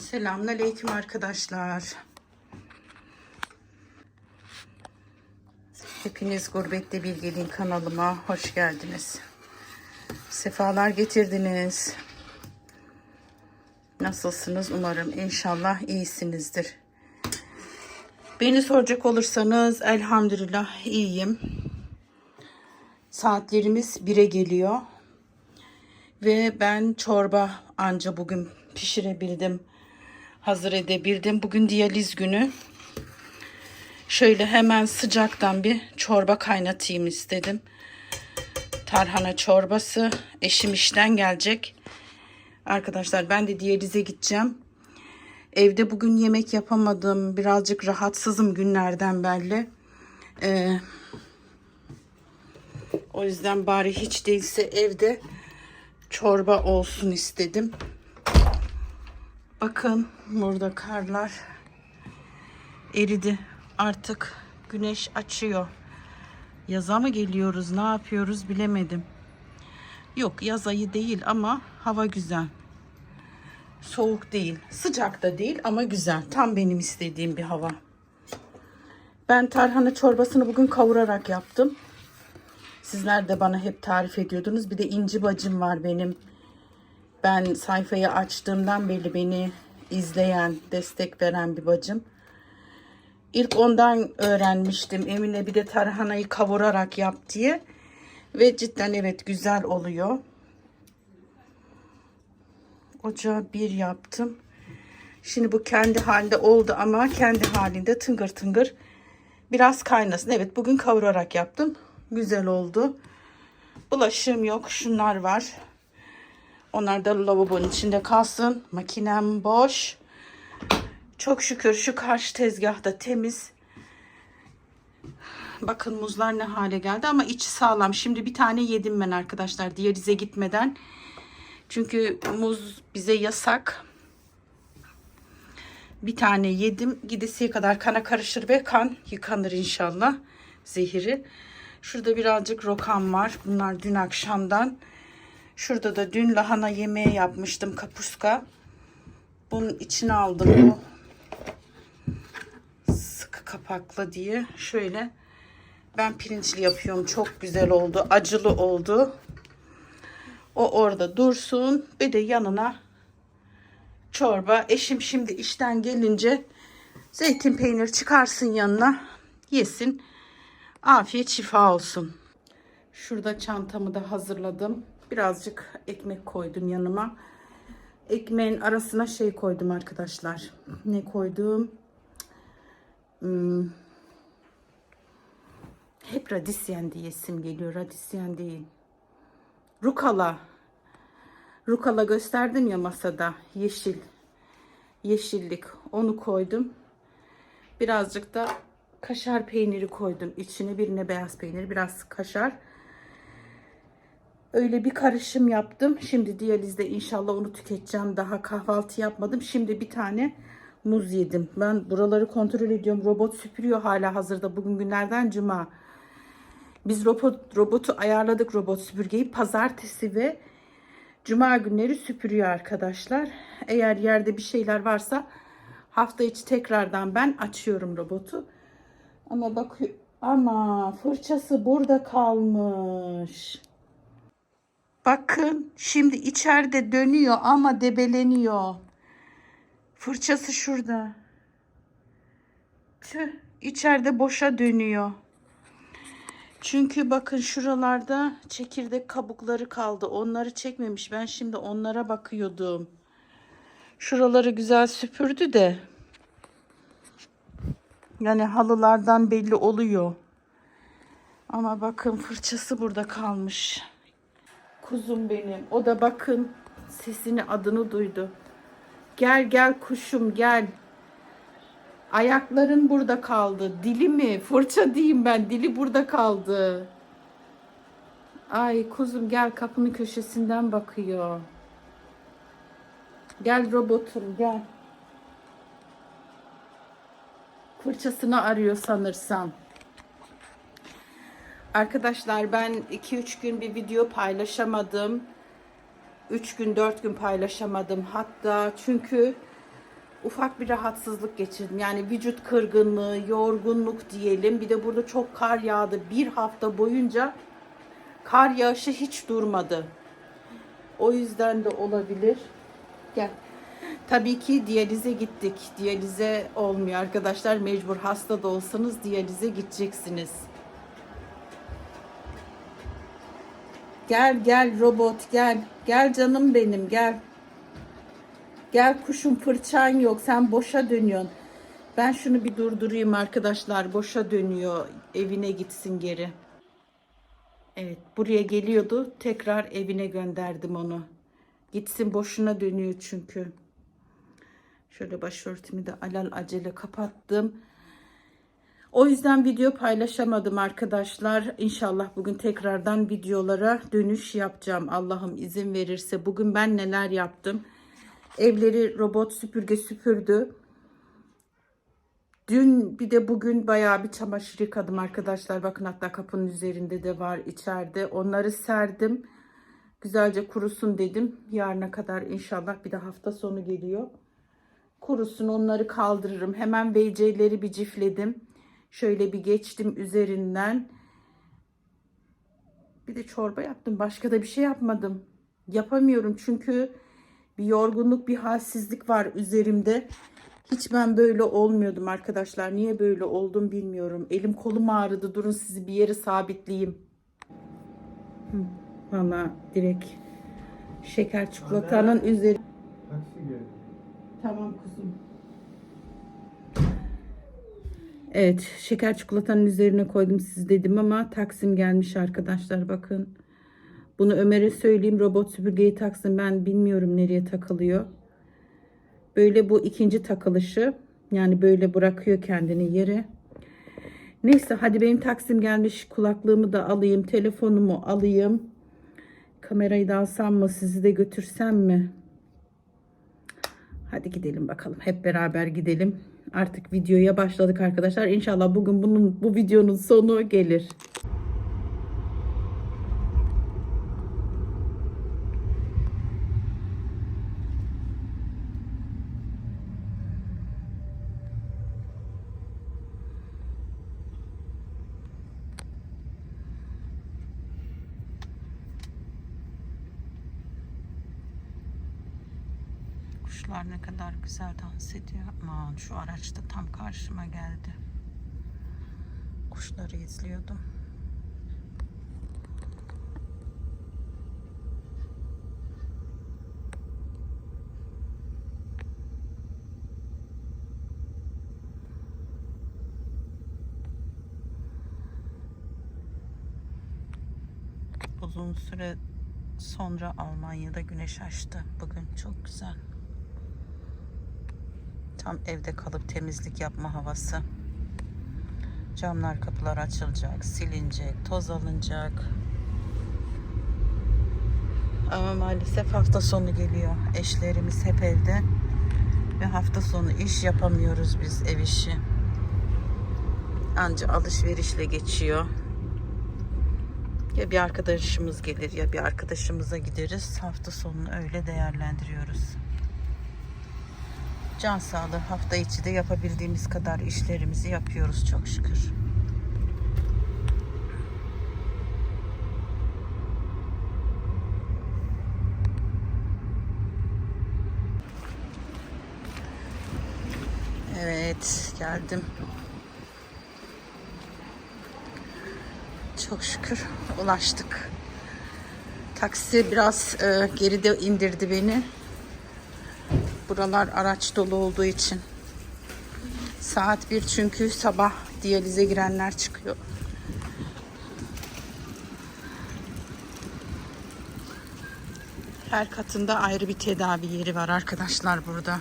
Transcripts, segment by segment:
Selamünaleyküm arkadaşlar. Hepiniz Gurbette Bilgeliğin kanalıma hoş geldiniz. Sefalar getirdiniz. Nasılsınız? Umarım inşallah iyisinizdir. Beni soracak olursanız elhamdülillah iyiyim. Saatlerimiz 1'e geliyor. Ve ben çorba anca bugün pişirebildim. Hazır edebildim. Bugün diyaliz günü. Şöyle hemen sıcaktan bir çorba kaynatayım istedim. Tarhana çorbası. Eşim işten gelecek. Arkadaşlar ben de diyalize gideceğim. Evde bugün yemek yapamadım. Birazcık rahatsızım günlerden belli. Ee, o yüzden bari hiç değilse evde çorba olsun istedim. Bakın burada karlar eridi. Artık güneş açıyor. Yaza mı geliyoruz ne yapıyoruz bilemedim. Yok yaz ayı değil ama hava güzel. Soğuk değil. Sıcak da değil ama güzel. Tam benim istediğim bir hava. Ben tarhana çorbasını bugün kavurarak yaptım. Sizler de bana hep tarif ediyordunuz. Bir de inci bacım var benim. Ben sayfayı açtığımdan beri beni izleyen, destek veren bir bacım. İlk ondan öğrenmiştim. Emine bir de tarhanayı kavurarak yap diye. Ve cidden evet güzel oluyor. Ocağı bir yaptım. Şimdi bu kendi halinde oldu ama kendi halinde tıngır tıngır biraz kaynasın. Evet bugün kavurarak yaptım. Güzel oldu. Bulaşığım yok. Şunlar var. Onlar da lavabonun içinde kalsın. Makinem boş. Çok şükür şu karşı tezgahta temiz. Bakın muzlar ne hale geldi ama içi sağlam. Şimdi bir tane yedim ben arkadaşlar diyalize gitmeden. Çünkü muz bize yasak. Bir tane yedim. Gidesiye kadar kana karışır ve kan yıkanır inşallah. Zehiri. Şurada birazcık rokam var. Bunlar dün akşamdan. Şurada da dün lahana yemeği yapmıştım kapuska. Bunun içine aldım bu sıkı kapaklı diye. Şöyle ben pirinçli yapıyorum. Çok güzel oldu. Acılı oldu. O orada dursun. Bir de yanına çorba. Eşim şimdi işten gelince zeytin peynir çıkarsın yanına. Yesin. Afiyet şifa olsun. Şurada çantamı da hazırladım. Birazcık ekmek koydum yanıma. Ekmeğin arasına şey koydum arkadaşlar. Ne koydum? Hmm. Hep radisyen diyesim geliyor. Radisyen değil. Rukala. Rukala gösterdim ya masada. Yeşil. Yeşillik. Onu koydum. Birazcık da kaşar peyniri koydum içine. Birine beyaz peynir, biraz kaşar. Öyle bir karışım yaptım. Şimdi diyalizde inşallah onu tüketeceğim. Daha kahvaltı yapmadım. Şimdi bir tane muz yedim. Ben buraları kontrol ediyorum. Robot süpürüyor hala hazırda. Bugün günlerden cuma. Biz robot, robotu ayarladık robot süpürgeyi. Pazartesi ve cuma günleri süpürüyor arkadaşlar. Eğer yerde bir şeyler varsa hafta içi tekrardan ben açıyorum robotu. Ama bak ama fırçası burada kalmış. Bakın şimdi içeride dönüyor ama debeleniyor. Fırçası şurada. Tüh, içeride boşa dönüyor. Çünkü bakın şuralarda çekirdek kabukları kaldı. Onları çekmemiş. Ben şimdi onlara bakıyordum. Şuraları güzel süpürdü de. Yani halılardan belli oluyor. Ama bakın fırçası burada kalmış. Kuzum benim. O da bakın sesini adını duydu. Gel gel kuşum gel. Ayakların burada kaldı. Dili mi? Fırça diyeyim ben. Dili burada kaldı. Ay kuzum gel kapının köşesinden bakıyor. Gel robotum gel. Fırçasını arıyor sanırsam. Arkadaşlar ben 2-3 gün bir video paylaşamadım. 3 gün 4 gün paylaşamadım hatta çünkü ufak bir rahatsızlık geçirdim. Yani vücut kırgınlığı, yorgunluk diyelim. Bir de burada çok kar yağdı. Bir hafta boyunca kar yağışı hiç durmadı. O yüzden de olabilir. Gel. Tabii ki diyalize gittik. Diyalize olmuyor arkadaşlar. Mecbur hasta da olsanız diyalize gideceksiniz. Gel gel robot gel. Gel canım benim gel. Gel kuşum fırçan yok. Sen boşa dönüyorsun. Ben şunu bir durdurayım arkadaşlar. Boşa dönüyor. Evine gitsin geri. Evet buraya geliyordu. Tekrar evine gönderdim onu. Gitsin boşuna dönüyor çünkü. Şöyle başörtümü de alal acele kapattım. O yüzden video paylaşamadım arkadaşlar. İnşallah bugün tekrardan videolara dönüş yapacağım. Allah'ım izin verirse. Bugün ben neler yaptım. Evleri robot süpürge süpürdü. Dün bir de bugün bayağı bir çamaşır yıkadım arkadaşlar. Bakın hatta kapının üzerinde de var içeride. Onları serdim. Güzelce kurusun dedim. Yarına kadar inşallah bir de hafta sonu geliyor. Kurusun onları kaldırırım. Hemen VC'leri bir cifledim. Şöyle bir geçtim üzerinden. Bir de çorba yaptım. Başka da bir şey yapmadım. Yapamıyorum çünkü bir yorgunluk, bir halsizlik var üzerimde. Hiç ben böyle olmuyordum arkadaşlar. Niye böyle oldum bilmiyorum. Elim kolum ağrıdı. Durun sizi bir yere sabitleyeyim. Valla direkt şeker çikolatanın üzeri. Taksi geldi. Tamam kuzum. Evet, şeker çikolatanın üzerine koydum siz dedim ama Taksim gelmiş arkadaşlar bakın. Bunu Ömer'e söyleyeyim robot süpürgeyi taksın ben bilmiyorum nereye takılıyor. Böyle bu ikinci takılışı. Yani böyle bırakıyor kendini yere. Neyse hadi benim Taksim gelmiş kulaklığımı da alayım, telefonumu alayım. Kamerayı da alsam mı sizi de götürsem mi? Hadi gidelim bakalım. Hep beraber gidelim. Artık videoya başladık arkadaşlar. İnşallah bugün bunun bu videonun sonu gelir. Ne kadar güzel dans ediyor. Aman şu araçta tam karşıma geldi. Kuşları izliyordum. Uzun süre sonra Almanya'da güneş açtı. Bugün çok güzel. Tam evde kalıp temizlik yapma havası. Camlar kapılar açılacak, silinecek, toz alınacak. Ama maalesef hafta sonu geliyor. Eşlerimiz hep evde. Ve hafta sonu iş yapamıyoruz biz ev işi. Anca alışverişle geçiyor. Ya bir arkadaşımız gelir ya bir arkadaşımıza gideriz. Hafta sonunu öyle değerlendiriyoruz. Can sağlığı hafta içi de yapabildiğimiz kadar işlerimizi yapıyoruz çok şükür. Evet geldim. Çok şükür ulaştık. Taksi biraz e, geride indirdi beni. Buralar araç dolu olduğu için. Saat bir çünkü sabah diyalize girenler çıkıyor. Her katında ayrı bir tedavi yeri var arkadaşlar burada.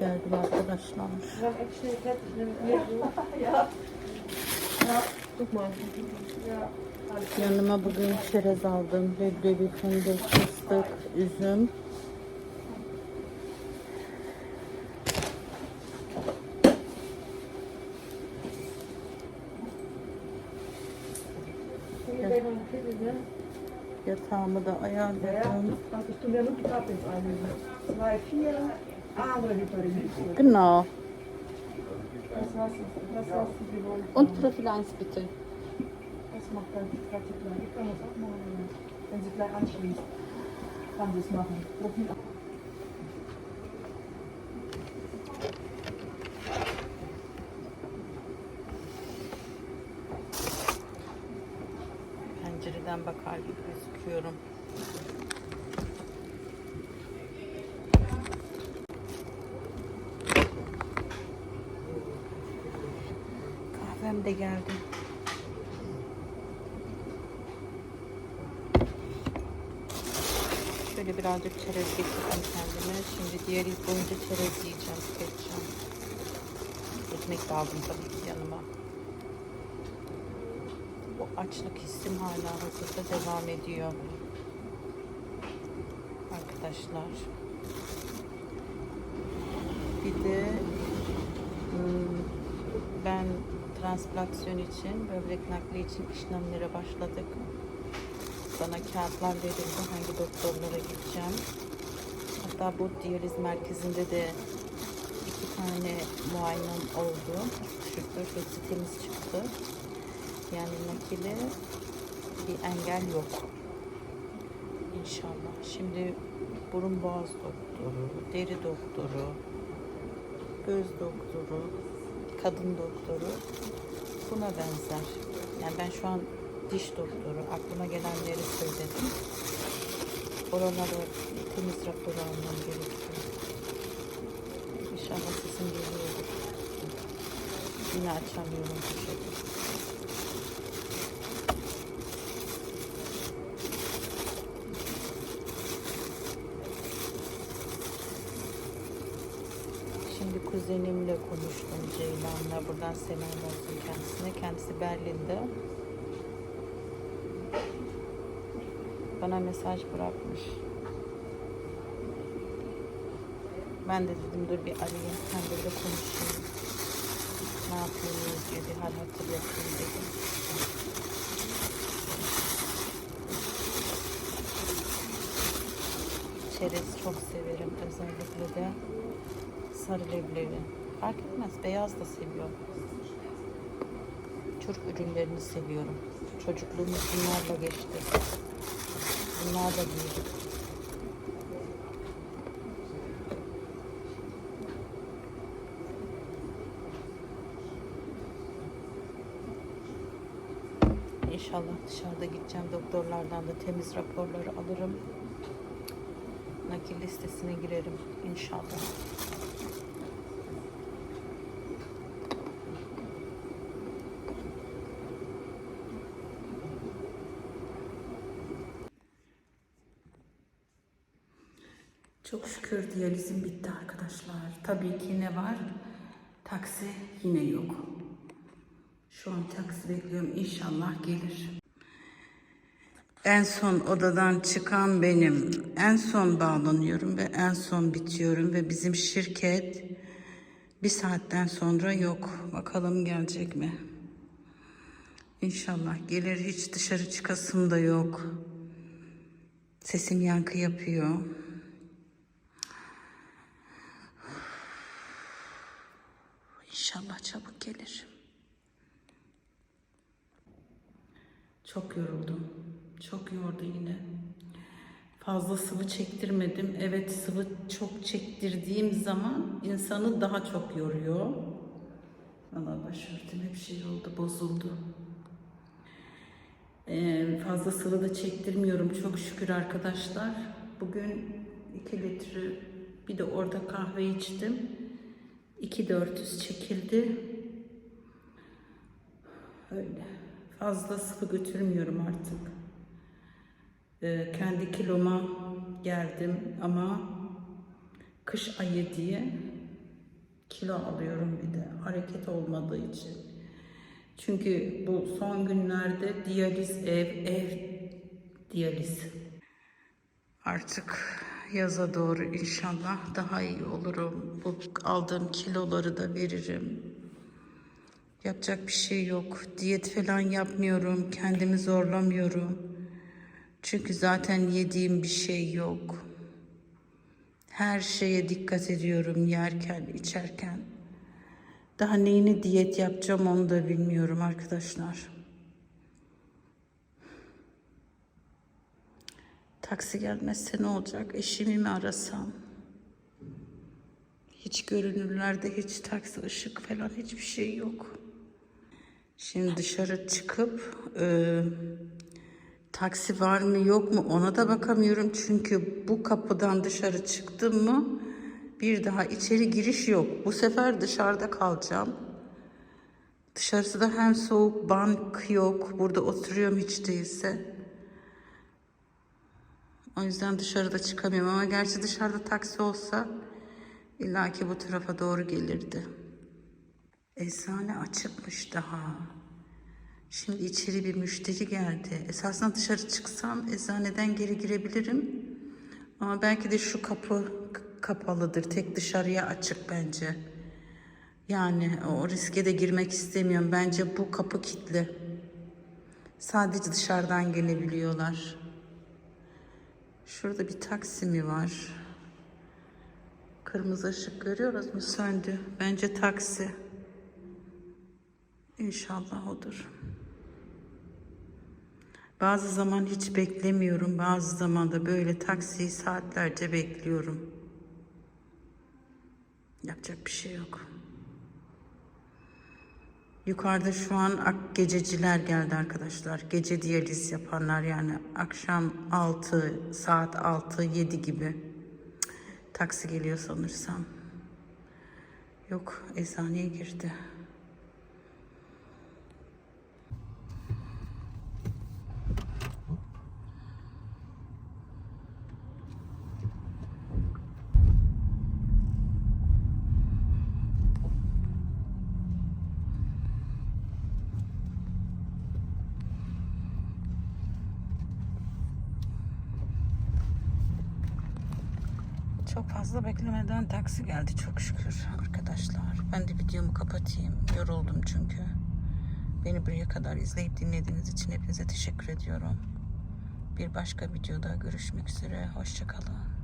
Geldim arkadaşlar. Yanıma bugün çerez aldım. Leblebi, fındık, fıstık. üzüm. jetzt yatağımı da ayarladım. Ah, genau. Und Profil 1 bitte. Das macht dann die Praktikantin. Ich kann das auch machen. Wenn sie gleich anschließt, kann sie es machen. Profil 1. Pencereden bakar gibi gözüküyorum. Kahvem de geldi. Şöyle birazcık çerez getirdim kendime. Şimdi diğer ilk boyunca çerez yiyeceğim, tüketeceğim. Ekmek de tabii ki yanıma. Açlık hissim hala hazırda devam ediyor. Arkadaşlar. Bir de hmm, ben transplasyon için, böbrek nakli için işlemlere başladık. Bana kağıtlar verildi hangi doktorlara gideceğim. Hatta bu diyaliz merkezinde de iki tane muayenem oldu. Şükür hepsi temiz çıktı. Yani nakile bir engel yok. İnşallah. Şimdi burun boğaz doktoru, deri doktoru, göz doktoru, kadın doktoru buna benzer. Yani ben şu an diş doktoru aklıma gelenleri söyledim. Oralara temiz raporu almam gerekiyor. İnşallah sesim geliyordur. Yine açamıyorum bu şekilde. Şimdi kuzenimle konuştum Ceylan'la. Buradan selam olsun kendisine. Kendisi Berlin'de. Bana mesaj bırakmış. Ben de dedim dur bir arayayım. Hem de bir konuşayım. Ne yapıyorsunuz diye bir hal hatır dedim. Çerez çok severim. Özellikle de sarı leblebi. Fark etmez. Beyaz da seviyorum. Türk ürünlerini seviyorum. Çocukluğumuz bunlarla geçti. Bunlarla büyüdük. İnşallah dışarıda gideceğim doktorlardan da temiz raporları alırım. Nakil listesine girerim inşallah. Çok şükür diyalizim bitti arkadaşlar. Tabii ki ne var? Taksi yine yok. Şu an taksi bekliyorum. İnşallah gelir. En son odadan çıkan benim. En son bağlanıyorum ve en son bitiyorum ve bizim şirket bir saatten sonra yok. Bakalım gelecek mi? İnşallah gelir. Hiç dışarı çıkasım da yok. Sesim yankı yapıyor. İnşallah çabuk gelir. Çok yoruldum. Çok yordu yine. Fazla sıvı çektirmedim. Evet sıvı çok çektirdiğim zaman insanı daha çok yoruyor. Valla başörtüm hep şey oldu, bozuldu. Ee, fazla sıvı da çektirmiyorum çok şükür arkadaşlar. Bugün 2 litre bir de orada kahve içtim. 2400 çekildi. Öyle. Fazla sıvı götürmüyorum artık. Ee, kendi kiloma geldim ama kış ayı diye kilo alıyorum bir de hareket olmadığı için. Çünkü bu son günlerde diyaliz ev ev diyaliz. Artık yaza doğru inşallah daha iyi olurum. Bu aldığım kiloları da veririm. Yapacak bir şey yok. Diyet falan yapmıyorum. Kendimi zorlamıyorum. Çünkü zaten yediğim bir şey yok. Her şeye dikkat ediyorum yerken, içerken. Daha neyini diyet yapacağım onu da bilmiyorum arkadaşlar. Taksi gelmezse ne olacak? Eşimi mi arasam? Hiç görünürlerde hiç taksi ışık falan hiçbir şey yok. Şimdi dışarı çıkıp e, taksi var mı yok mu ona da bakamıyorum. Çünkü bu kapıdan dışarı çıktım mı bir daha içeri giriş yok. Bu sefer dışarıda kalacağım. Dışarısı da hem soğuk bank yok. Burada oturuyorum hiç değilse. O yüzden dışarıda çıkamıyorum ama gerçi dışarıda taksi olsa illaki bu tarafa doğru gelirdi. Eczane açıkmış daha. Şimdi içeri bir müşteri geldi. Esasında dışarı çıksam eczaneden geri girebilirim. Ama belki de şu kapı kapalıdır. Tek dışarıya açık bence. Yani o riske de girmek istemiyorum. Bence bu kapı kilitli. Sadece dışarıdan gelebiliyorlar. Şurada bir taksi mi var? Kırmızı ışık görüyoruz mu? Söndü. Bence taksi. İnşallah odur. Bazı zaman hiç beklemiyorum. Bazı zaman da böyle taksiyi saatlerce bekliyorum. Yapacak bir şey yok. Yukarıda şu an ak gececiler geldi arkadaşlar. Gece diyaliz yapanlar yani akşam 6 saat 6 7 gibi taksi geliyor sanırsam. Yok eczaneye girdi. Çok fazla beklemeden taksi geldi çok şükür arkadaşlar. Ben de videomu kapatayım. Yoruldum çünkü. Beni buraya kadar izleyip dinlediğiniz için hepinize teşekkür ediyorum. Bir başka videoda görüşmek üzere. Hoşçakalın.